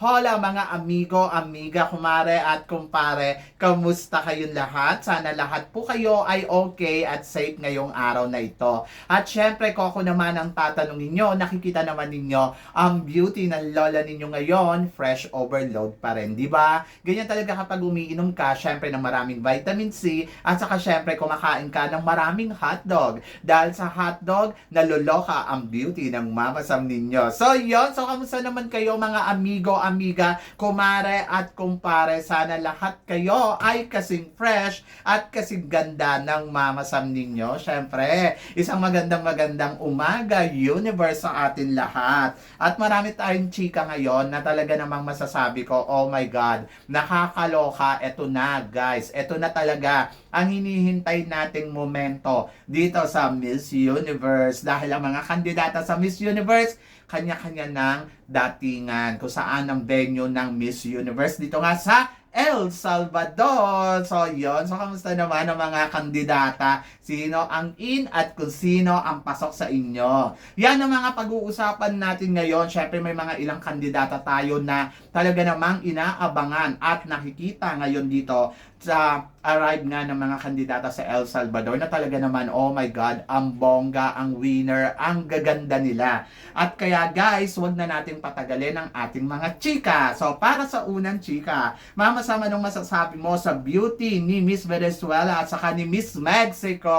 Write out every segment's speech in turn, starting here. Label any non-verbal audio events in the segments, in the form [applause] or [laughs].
Hola mga amigo, amiga, kumare at kumpare. Kamusta kayong lahat? Sana lahat po kayo ay okay at safe ngayong araw na ito. At syempre, kung ako naman ang tatanungin nyo, nakikita naman ninyo ang beauty ng lola ninyo ngayon, fresh overload pa rin, di ba? Ganyan talaga kapag umiinom ka, syempre ng maraming vitamin C at saka syempre kumakain ka ng maraming hotdog. Dahil sa hotdog, naloloka ang beauty ng Mama Sam ninyo. So, yon So, kamusta naman kayo mga amigo, amiga, kumare at kumpare? Sana lahat kayo ay kasing fresh at kasing ganda ng Mama Sam ninyo. Syempre, isang magandang magandang umaga, universe sa atin lahat. At marami tayong chika ngayon na talaga namang masasabi ko, oh my God, nakakaloka, eto na guys, eto na talaga ang hinihintay nating momento dito sa Miss Universe dahil ang mga kandidata sa Miss Universe kanya-kanya ng datingan kung saan ang venue ng Miss Universe dito nga sa El Salvador. So, yon So, kamusta naman ang mga kandidata? Sino ang in at kung sino ang pasok sa inyo? Yan ang mga pag-uusapan natin ngayon. Syempre, may mga ilang kandidata tayo na talaga namang inaabangan at nakikita ngayon dito sa arrive nga ng mga kandidata sa El Salvador na talaga naman, oh my God, ang bongga, ang winner, ang gaganda nila. At kaya guys, wag na natin patagalin ang ating mga chika. So, para sa unang chika, mama sama nung masasabi mo sa beauty ni Miss Venezuela at saka ni Miss Mexico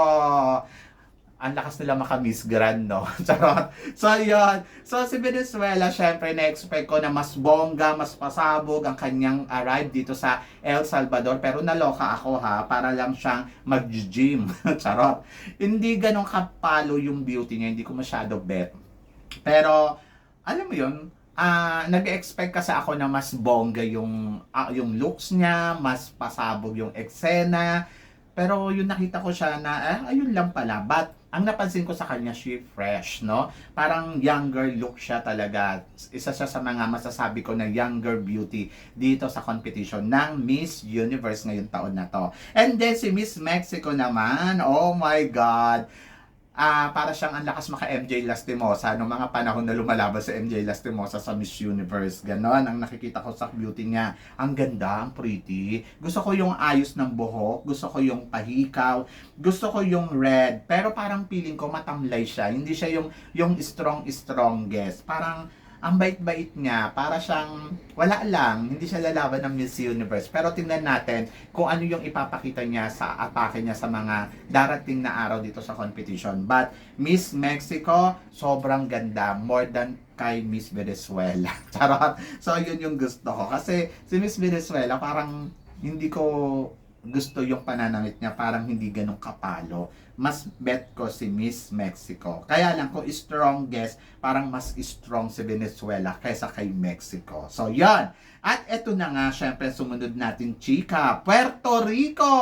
ang lakas nila maka-Miss Grand, no? [laughs] Charot. So, yun. So, si Venezuela, syempre, na-expect ko na mas bongga, mas pasabog ang kanyang arrive dito sa El Salvador. Pero naloka ako, ha? Para lang siyang mag-gym. [laughs] Charot. Hindi ganun kapalo yung beauty niya. Hindi ko masyado bet. Pero, alam mo yun, ah nag-expect kasi ako na mas bongga yung, ah, yung looks niya, mas pasabog yung eksena. Pero yung nakita ko siya na, eh, ayun lang pala. But, ang napansin ko sa kanya, she fresh, no? Parang younger look siya talaga. Isa siya sa mga masasabi ko na younger beauty dito sa competition ng Miss Universe ngayong taon na to. And then si Miss Mexico naman, oh my God! Ah, para siyang ang lakas maka MJ Lastimosa no mga panahon na lumalaban sa MJ Lastimosa sa Miss Universe. Ganon ang nakikita ko sa beauty niya. Ang ganda, ang pretty. Gusto ko yung ayos ng buhok, gusto ko yung pahikaw, gusto ko yung red, pero parang feeling ko matamlay siya. Hindi siya yung yung strong strongest. Parang ang bait-bait niya, para siyang wala lang, hindi siya lalaban ng Miss Universe. Pero tingnan natin kung ano yung ipapakita niya sa atake niya sa mga darating na araw dito sa competition. But Miss Mexico, sobrang ganda. More than kay Miss Venezuela. [laughs] Charot. So, yun yung gusto ko. Kasi si Miss Venezuela, parang hindi ko gusto yung pananamit niya parang hindi ganun kapalo. Mas bet ko si Miss Mexico. Kaya lang ko strongest, parang mas strong si Venezuela kaysa kay Mexico. So, yan. At eto na nga, syempre, sumunod natin, chika, Puerto Rico!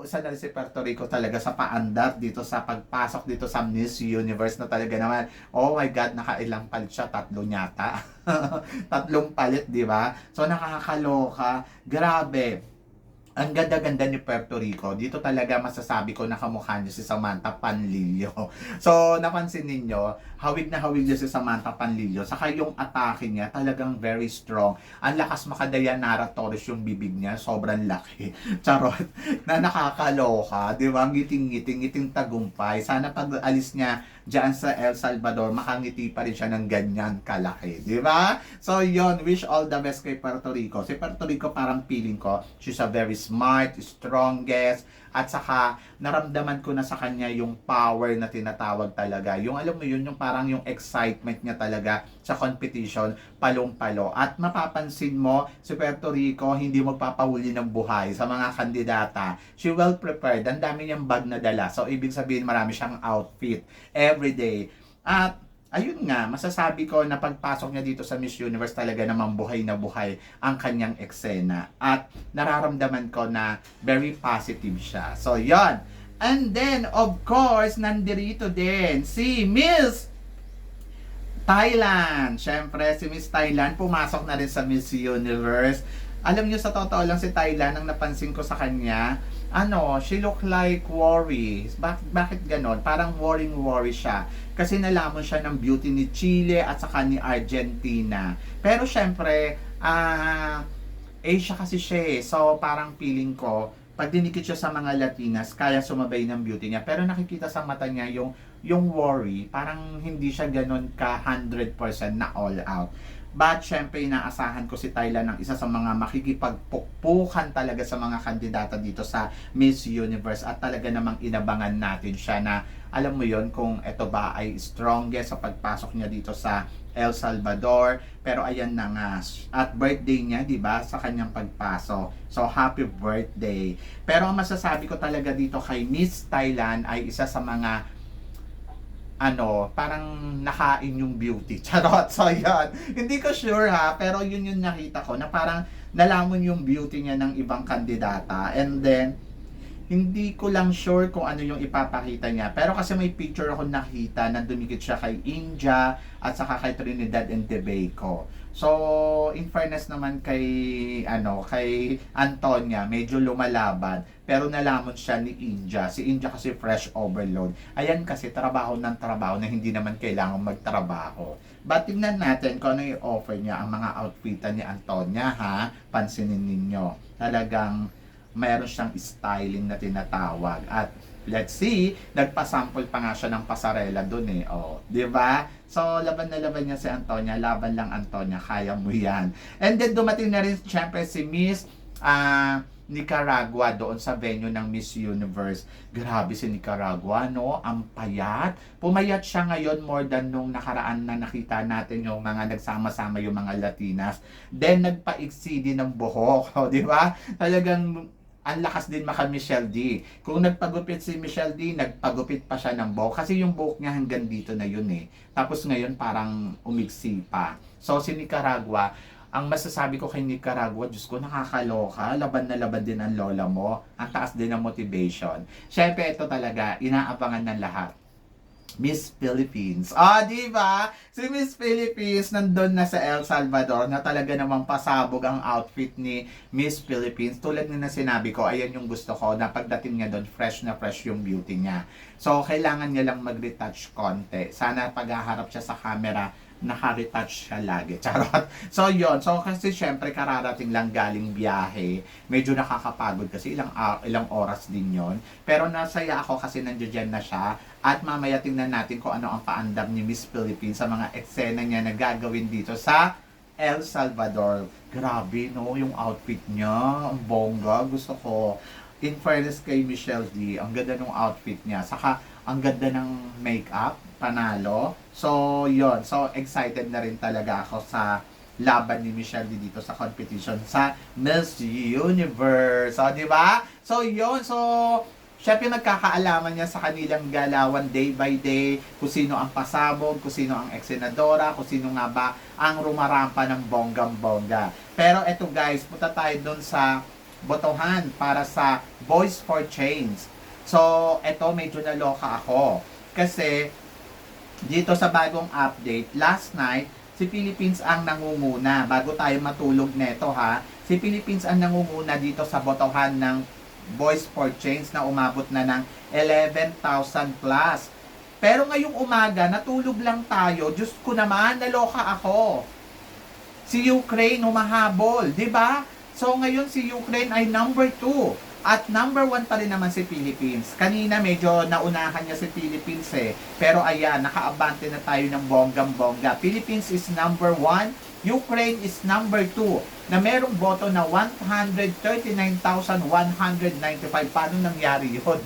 isa na si Puerto Rico talaga sa paandar dito sa pagpasok dito sa Miss Universe na talaga naman, oh my God, nakailang palit siya, tatlo nyata. [laughs] Tatlong palit, di ba? So, nakakaloka. Grabe ang ganda-ganda ni Puerto Rico. Dito talaga masasabi ko na kamukha niya si Samantha Panlilio. [laughs] So, napansin ninyo, hawig na hawig niya si Samantha Panlilio. Saka yung atake niya, talagang very strong. Ang lakas makadayanara Torres yung bibig niya, sobrang laki. [laughs] Charot. Na nakakaloka, di ba? Ngiting-ngiting, ngiting tagumpay. Sana pag alis niya dyan sa El Salvador, makangiti pa rin siya ng ganyan kalaki. Di ba? So, yon wish all the best kay Puerto Rico. Si Puerto Rico parang feeling ko, she's a very smart, strongest, at saka naramdaman ko na sa kanya yung power na tinatawag talaga. Yung alam mo yun, yung parang yung excitement niya talaga sa competition, palong-palo. At mapapansin mo, si Puerto Rico hindi magpapahuli ng buhay sa mga kandidata. She well prepared. Ang dami niyang bag na dala. So, ibig sabihin marami siyang outfit every day. At ayun nga, masasabi ko na pagpasok niya dito sa Miss Universe talaga namang buhay na buhay ang kanyang eksena. At nararamdaman ko na very positive siya. So, yon And then, of course, nandirito din si Miss Thailand. Siyempre, si Miss Thailand pumasok na rin sa Miss Universe. alam niyo sa totoo lang si Thailand, ang napansin ko sa kanya, ano, she look like worry. Bakit, bakit ganon? Parang worrying worry siya. Kasi nalamon siya ng beauty ni Chile at saka ni Argentina. Pero syempre, ah, Asia kasi siya eh. So parang feeling ko, pag dinikit siya sa mga Latinas, kaya sumabay ng beauty niya. Pero nakikita sa mata niya yung yung worry, parang hindi siya ganon ka 100% na all out. But syempre inaasahan ko si Thailand ng isa sa mga makikipagpukpukan talaga sa mga kandidata dito sa Miss Universe. At talaga namang inabangan natin siya na alam mo yon kung ito ba ay strongest sa pagpasok niya dito sa El Salvador. Pero ayan na nga at birthday niya 'di ba sa kanyang pagpasok. So happy birthday. Pero ang masasabi ko talaga dito kay Miss Thailand ay isa sa mga ano, parang nakain yung beauty. [laughs] Charot. So, yan. Hindi ko sure ha, pero yun yung nakita ko na parang nalamon yung beauty niya ng ibang kandidata. And then, hindi ko lang sure kung ano yung ipapakita niya. Pero kasi may picture ako nakita na dumikit siya kay India at saka kay Trinidad and Tobago. So, in fairness naman kay ano, kay Antonia, medyo lumalaban, pero nalamon siya ni India. Si India kasi fresh overload. Ayan kasi trabaho ng trabaho na hindi naman kailangan magtrabaho. But tingnan natin kung ano yung offer niya, ang mga outfitan ni Antonia ha. Pansinin ninyo. Talagang mayroon siyang styling na tinatawag. At let's see, nagpasample pa nga siya ng pasarela dun eh. Oh, 'di ba? So, laban na laban niya si Antonia. Laban lang Antonia, kaya mo yan. And then, dumating na rin syempre si Miss ah, Nicaragua doon sa venue ng Miss Universe. Grabe si Nicaragua, no? Ang payat. Pumayat siya ngayon more than nung nakaraan na nakita natin yung mga nagsama-sama yung mga Latinas. Then, din ng buhok, [laughs] oh, di ba? Talagang ang lakas din maka Michelle D. Kung nagpagupit si Michelle D, nagpagupit pa siya ng buhok. Kasi yung buhok niya hanggang dito na yun eh. Tapos ngayon parang umigsi pa. So si Nicaragua, ang masasabi ko kay Nicaragua, Diyos ko, nakakaloka. Laban na laban din ang lola mo. Ang taas din ang motivation. Siyempre, ito talaga, inaabangan ng lahat. Miss Philippines. Ah, di ba? Si Miss Philippines nandun na sa El Salvador na talaga namang pasabog ang outfit ni Miss Philippines. Tulad na na sinabi ko, ayan yung gusto ko na pagdating niya doon, fresh na fresh yung beauty niya. So, kailangan niya lang mag-retouch konti. Sana paghaharap siya sa camera, naka-retouch siya lagi. [laughs] Charot. So, yon So, kasi syempre, kararating lang galing biyahe. Medyo nakakapagod kasi ilang, ah, ilang oras din yon Pero nasaya ako kasi nandiyan na siya. At mamaya tingnan natin kung ano ang paandam ni Miss Philippines sa mga eksena niya na gagawin dito sa El Salvador. Grabe, no? Yung outfit niya. Ang bongga. Gusto ko. In fairness kay Michelle D, ang ganda ng outfit niya. Saka, ang ganda ng makeup. Panalo. So, yon So, excited na rin talaga ako sa laban ni Michelle D dito sa competition sa Miss Universe. So, di ba? So, yon So, syempre nagkakaalaman niya sa kanilang galawan day by day kung sino ang pasabog, kung sino ang eksenadora, kung sino nga ba ang rumarampa ng bonggang-bongga. Pero eto guys, punta tayo doon sa botohan para sa Boys for Change. So, eto medyo naloka ako. Kasi, dito sa bagong update, last night, si Philippines ang nangunguna. Bago tayo matulog neto ha, si Philippines ang nangunguna dito sa botohan ng Boys for Change na umabot na ng 11,000 plus. Pero ngayong umaga, natulog lang tayo. Diyos ko naman, naloka ako. Si Ukraine humahabol, di ba? So ngayon si Ukraine ay number 2. At number 1 pa rin naman si Philippines. Kanina medyo naunahan niya si Philippines eh. Pero ayan, nakaabante na tayo ng bonggang-bongga. Philippines is number 1. Ukraine is number 2 na merong boto na 139,195. Paano nangyari yun?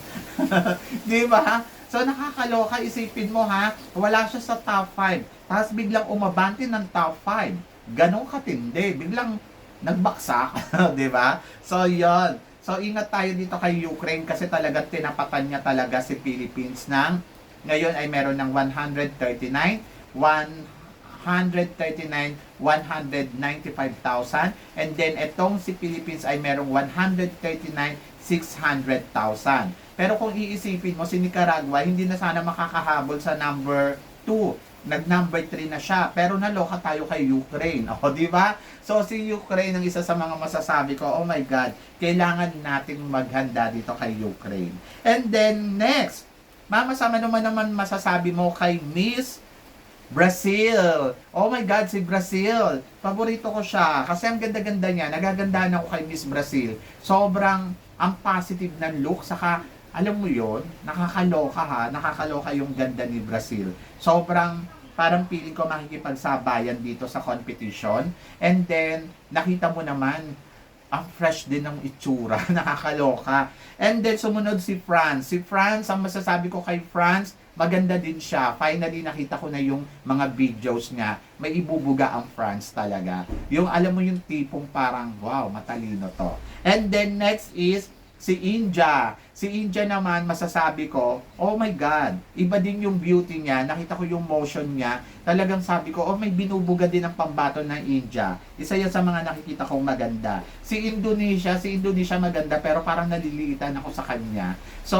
[laughs] Di ba? So nakakaloka, isipin mo ha, wala siya sa top 5. Tapos biglang umabante ng top 5. Ganon katindi. Biglang nagbaksak, [laughs] di ba? So yon. So ingat tayo dito kay Ukraine kasi talaga tinapatan niya talaga si Philippines ng ngayon ay meron ng 139 139 195,000 and then etong si Philippines ay merong 139 600,000. Pero kung iisipin mo si Nicaragua hindi na sana makakahabol sa number 2 nag number 3 na siya. Pero naloka tayo kay Ukraine. [laughs] O, di ba? So, si Ukraine ang isa sa mga masasabi ko, oh my God, kailangan nating maghanda dito kay Ukraine. And then, next, Mama, sama naman naman masasabi mo kay Miss Brazil. Oh my God, si Brazil. Paborito ko siya. Kasi ang ganda-ganda niya. Nagagandahan ako kay Miss Brazil. Sobrang ang positive ng look. Saka, alam mo yon nakakaloka ha. Nakakaloka yung ganda ni Brazil. Sobrang parang feeling ko makikipagsabayan dito sa competition. And then, nakita mo naman, ang fresh din ng itsura. [laughs] Nakakaloka. And then, sumunod si France. Si France, ang masasabi ko kay France, maganda din siya. Finally, nakita ko na yung mga videos niya. May ibubuga ang France talaga. Yung, alam mo yung tipong parang, wow, matalino to. And then, next is, si India. Si India naman, masasabi ko, oh my God, iba din yung beauty niya. Nakita ko yung motion niya. Talagang sabi ko, oh may binubuga din ang pambato ng India. Isa yan sa mga nakikita kong maganda. Si Indonesia, si Indonesia maganda pero parang naliliitan ako sa kanya. So,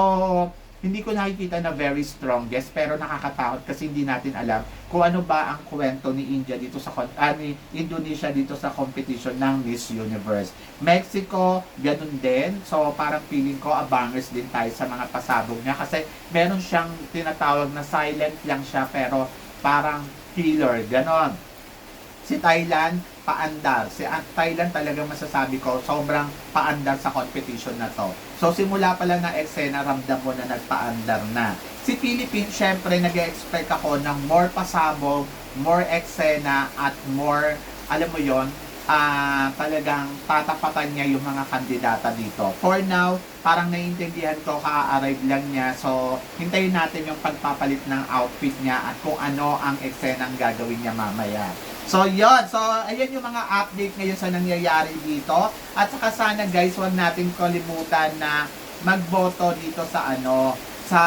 hindi ko nakikita na very strongest pero nakakatakot kasi hindi natin alam kung ano ba ang kwento ni India dito sa ah, ni Indonesia dito sa competition ng Miss Universe. Mexico, ganun din. So parang feeling ko abangers din tayo sa mga pasabog niya kasi meron siyang tinatawag na silent lang siya pero parang killer, ganon. Si Thailand, paandar. Si Thailand talaga masasabi ko, sobrang paandar sa competition na to. So simula pa lang na eksena, ramdam mo na nagpaandar na. Si Philippines, syempre nag-expect ako ng more pasabog, more eksena, at more, alam mo yon ah talagang tatapatan niya yung mga kandidata dito. For now, parang naiintindihan ko, ka-arrive lang niya. So, hintayin natin yung pagpapalit ng outfit niya at kung ano ang eksena ang gagawin niya mamaya. So, yon So, ayan yung mga update ngayon sa nangyayari dito. At saka sana guys, wag natin kalimutan na magboto dito sa ano, sa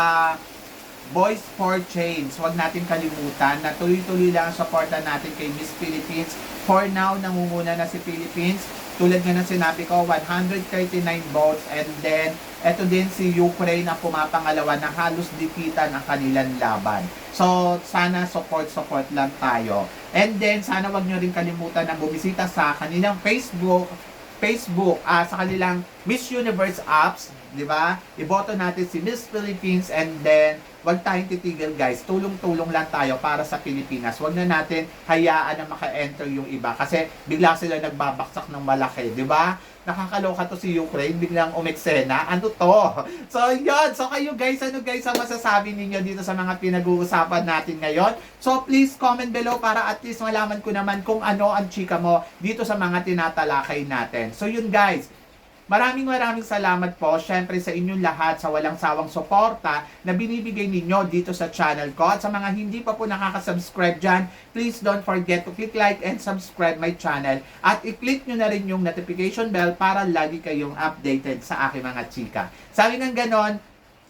Boys for Change. Huwag natin kalimutan na tuloy-tuloy lang ang suporta natin kay Miss Philippines. For now, nangunguna na si Philippines. Tulad nga ng sinabi ko, 139 votes. And then, eto din si Ukraine na pumapangalawa na halos dikitan ang kanilang laban. So, sana support-support lang tayo. And then, sana wag nyo rin kalimutan na bumisita sa kanilang Facebook, Facebook, ah, sa kanilang Miss Universe apps, di ba? Iboto natin si Miss Philippines and then wag tayong titigil guys. Tulong-tulong lang tayo para sa Pilipinas. Wag na natin hayaan na maka-enter yung iba kasi bigla sila nagbabaksak ng malaki, di ba? Nakakaloka to si Ukraine, biglang umeksena. Ano to? [laughs] So, yun. So, kayo guys, ano guys ang masasabi ninyo dito sa mga pinag-uusapan natin ngayon? So, please comment below para at least malaman ko naman kung ano ang chika mo dito sa mga tinatalakay natin. So, yun guys. Maraming maraming salamat po syempre sa inyong lahat sa walang sawang suporta na binibigay ninyo dito sa channel ko. At sa mga hindi pa po nakaka-subscribe dyan, please don't forget to click like and subscribe my channel. At i-click nyo na rin yung notification bell para lagi kayong updated sa aking mga chika. Sabi ng ganon,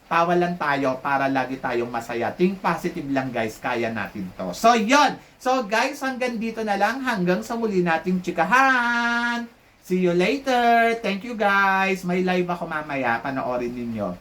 tawa lang tayo para lagi tayong masaya. Think positive lang guys, kaya natin to. So, yon So guys, hanggang dito na lang. Hanggang sa muli nating chikahan. See you later. Thank you guys. May live ako mamaya. Panoorin ninyo.